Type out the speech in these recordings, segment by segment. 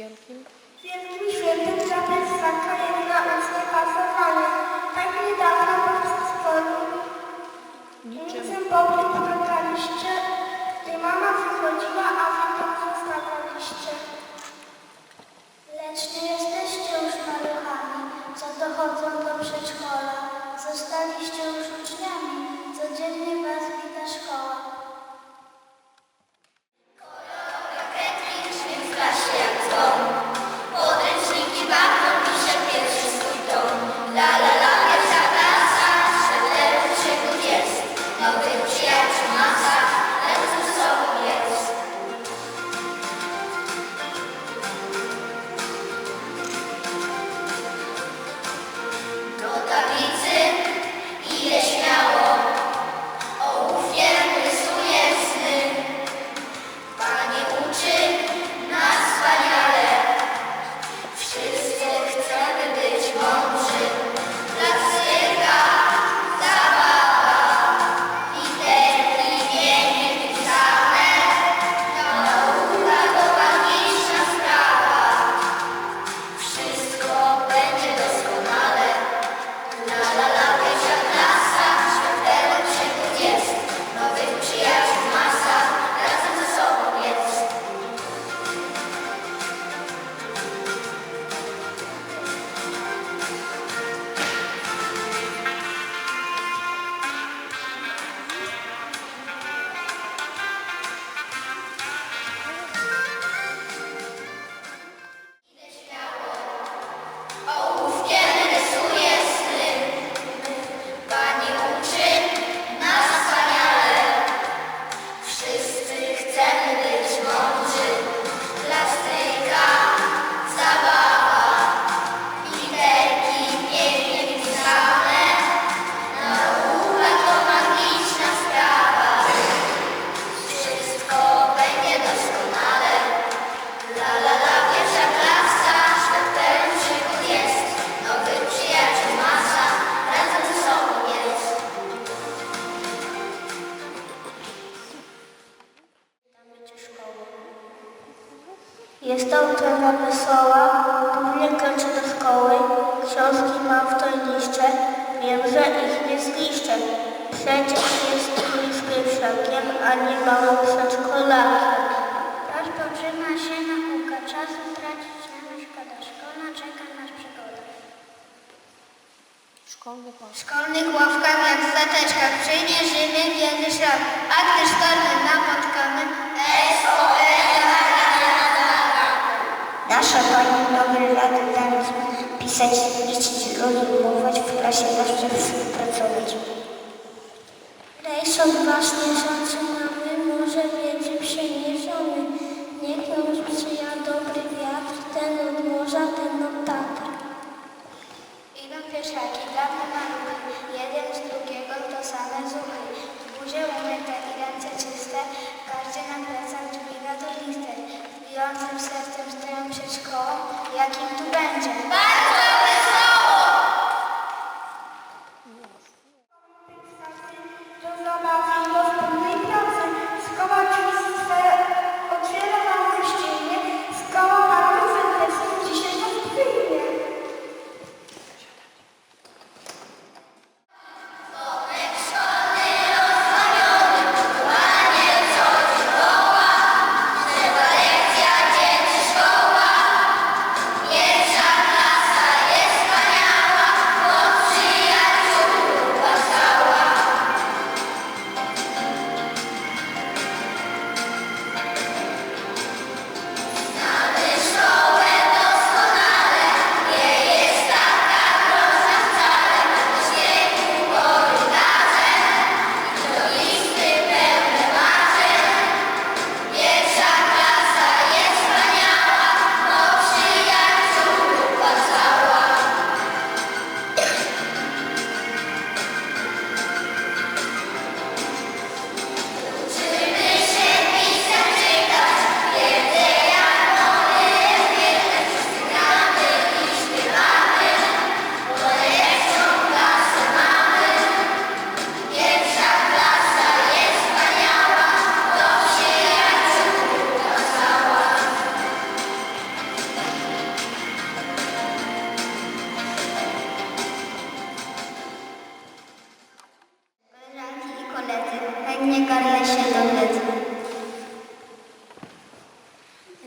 wielkim? Wielkim świętem zapędzaka jest na ucznię pasowanie. Tak niedawno podczas sporu Niczym. niczym powód płakaliście, gdy mama wychodziła, a wy tam zostawaliście. Lecz nie jesteście już maluchami, co dochodzą do Książki mam w torniszcze, wiem, że ich nie zniszczę. Przecież jest już pierwszakiem, a nie małym przedszkolakiem. Aż poczyna się nauka, czasu tracić nie szkoda. Szkoła czeka nas przygoda. Szkolny pan. W szkolnych ławkach jak w zateczkach przymierzymy wiedzy szlak, a gdy sztormy napotkamy, SOS Nasza pani dobry rady dla nas pisać, liczyć, rozumować, w klasie zawsze współpracować. Rejs odważnie rządzy mamy,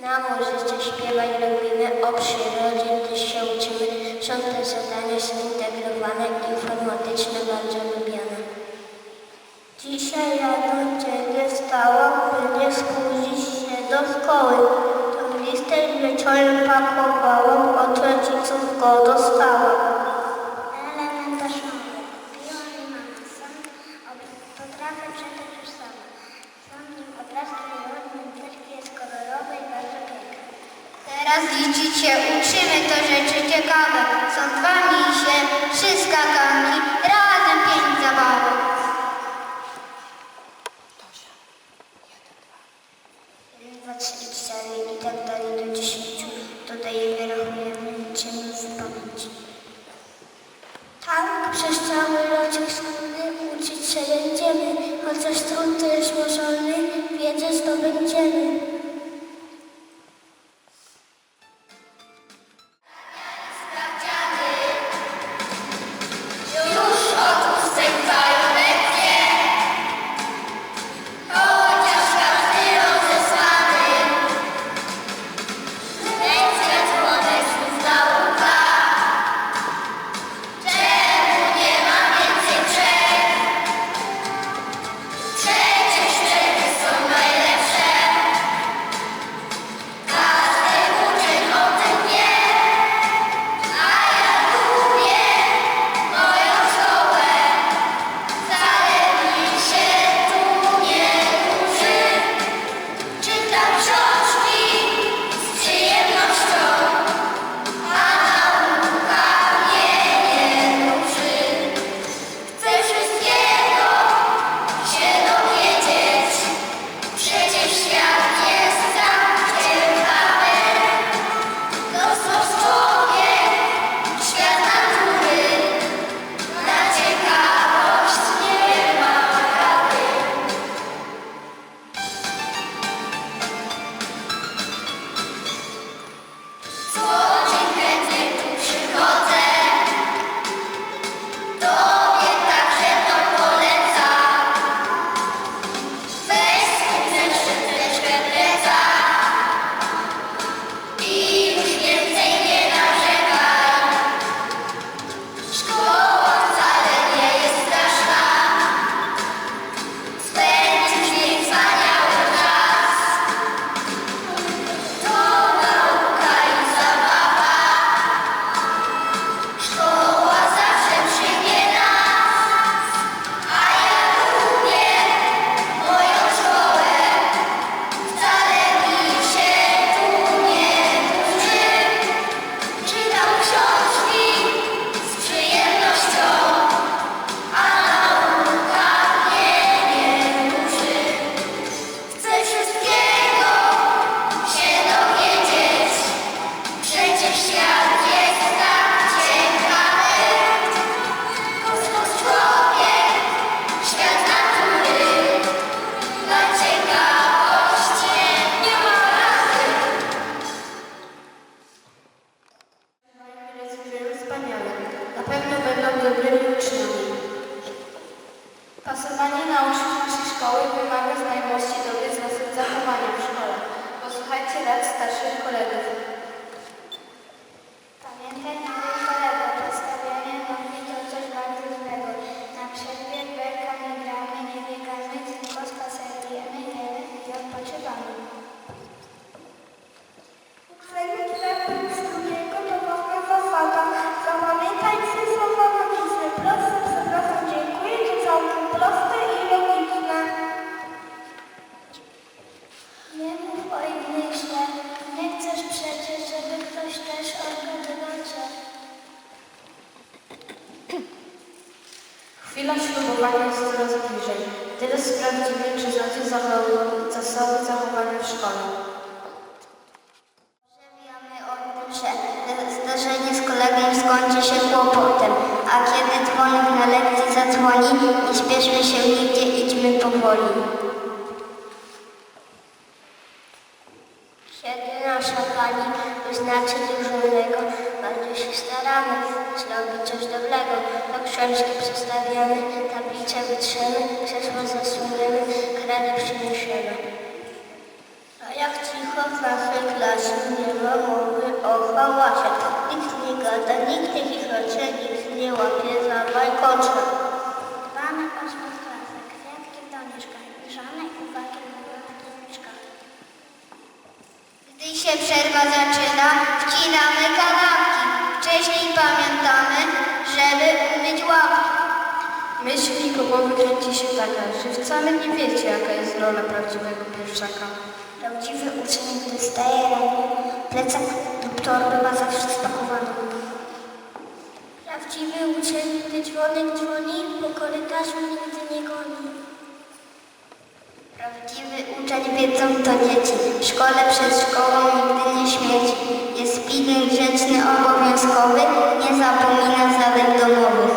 Na muzyce śpiewaj lubimy, o przyrodzie też się uczymy. Są te zadania zintegrowane, informatyczne, bardzo lubiane. Dzisiaj rano ciebie stałam, by nie spóźnić się do szkoły. Tą listę wieczorem pakowałam, od rodziców go dostałam. Teraz liczycie, uczymy to rzeczy ciekawe. Są dwa misie, trzy skakanki, razem pięć zabawek. Jeden, dwa, trzy, cztery i tak dalej do dziesięciu. Dodajemy, rachujemy, liczymy w pamięci. Tak przez cały roczek szkolny uczyć się będziemy, chociaż trud też możemy, wiedzę zdobędziemy. Kiedy nasza Pani wyznaczy dyżurnego, bardzo się staramy zrobić coś dobrego. Do książki przestawiamy, tablicę wytrzymy, krzesło zasuniemy, kredę przyniesiemy. A jak cicho w naszej klasie nie ma mowy o hałasie. Nikt nie gada, nikt nie chichocze, nikt nie łapie za bajkocze. Gdy się przerwa zaczyna, wcinamy kanapki. Wcześniej pamiętamy, żeby umyć łapki. Myśl Mikołowy kręci się taka, że wcale nie wiecie, jaka jest rola prawdziwego pierwszaka. Prawdziwy uczeń, gdy staje rano, plecak lub torby ma zawsze spakowaną. Prawdziwy uczeń, gdy dzwonek dzwoni, po korytarzu nigdy nie goni. Prawdziwy uczeń wiedzą to dzieci. W szkole przed szkołą nigdy nie śmieci. Jest pilny, grzeczny, obowiązkowy. Nie zapomina zadań domowych.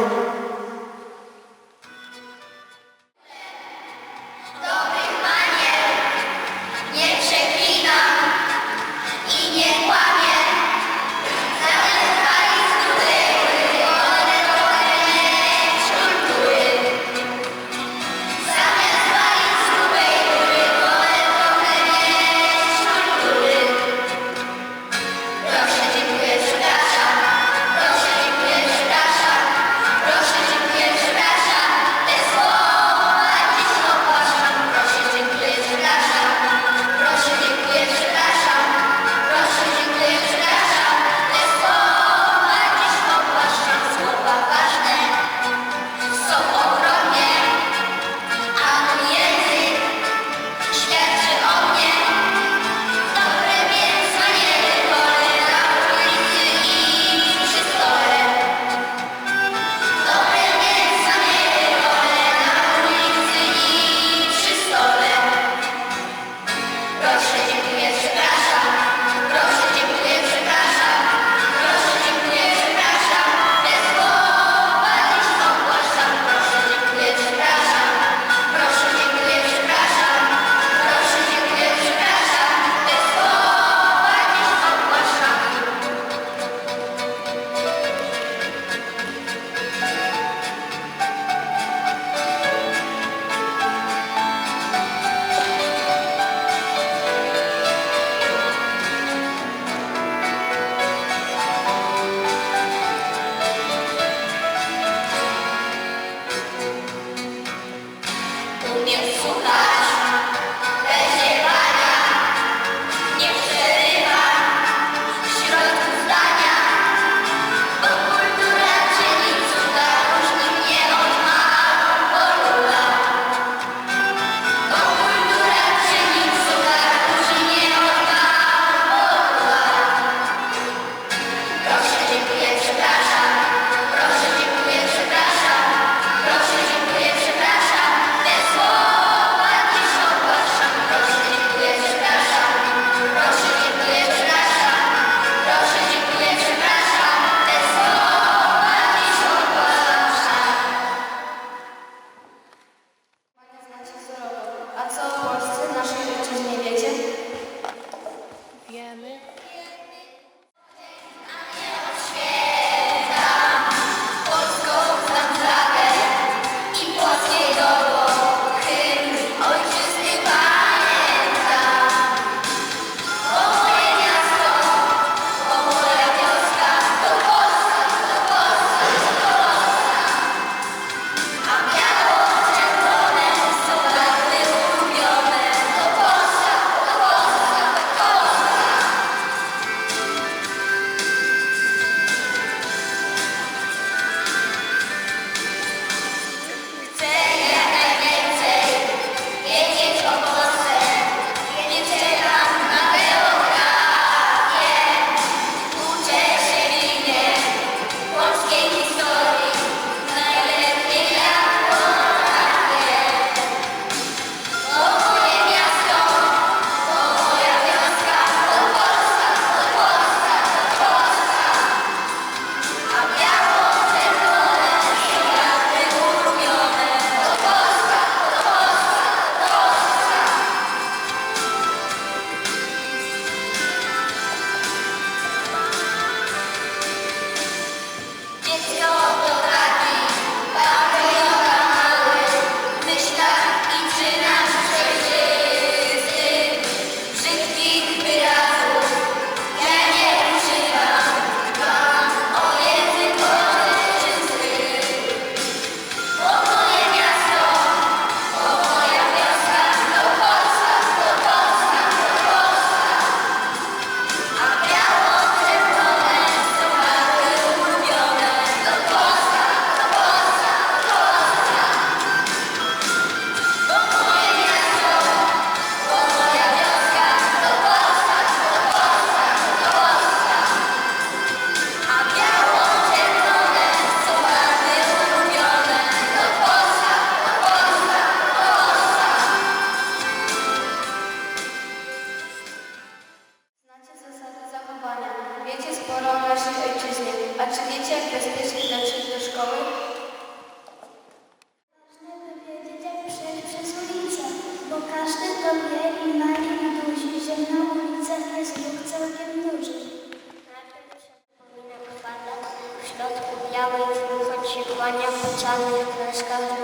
Ważne, by wiedzieć, jak przejść przez ulicę, bo każdy to i ma i duzi, że na ulicach jest całkiem duży. Najpierw przypomina kwadrat, w środku białej dmuchać się kłania po całych kreskach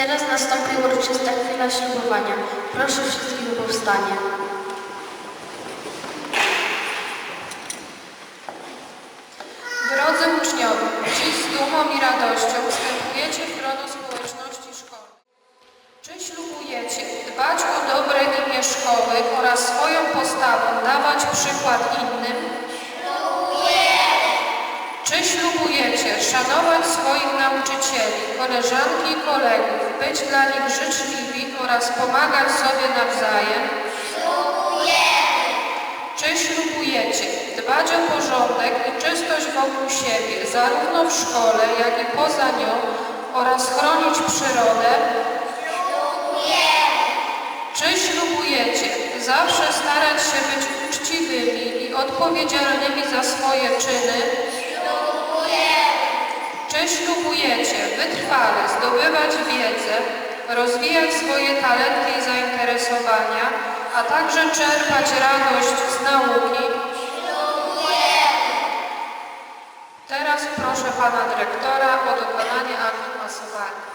Teraz nastąpi uroczysta chwila ślubowania. Proszę wszystkich o powstanie. zarówno w szkole, jak i poza nią oraz chronić przyrodę? Nie. Czy ślubujecie zawsze starać się być uczciwymi i odpowiedzialnymi za swoje czyny? Ślubuję. Czy ślubujecie wytrwale zdobywać wiedzę, rozwijać swoje talenty i zainteresowania, a także czerpać radość z nauki Teraz proszę pana dyrektora o dokonanie aktu masowania.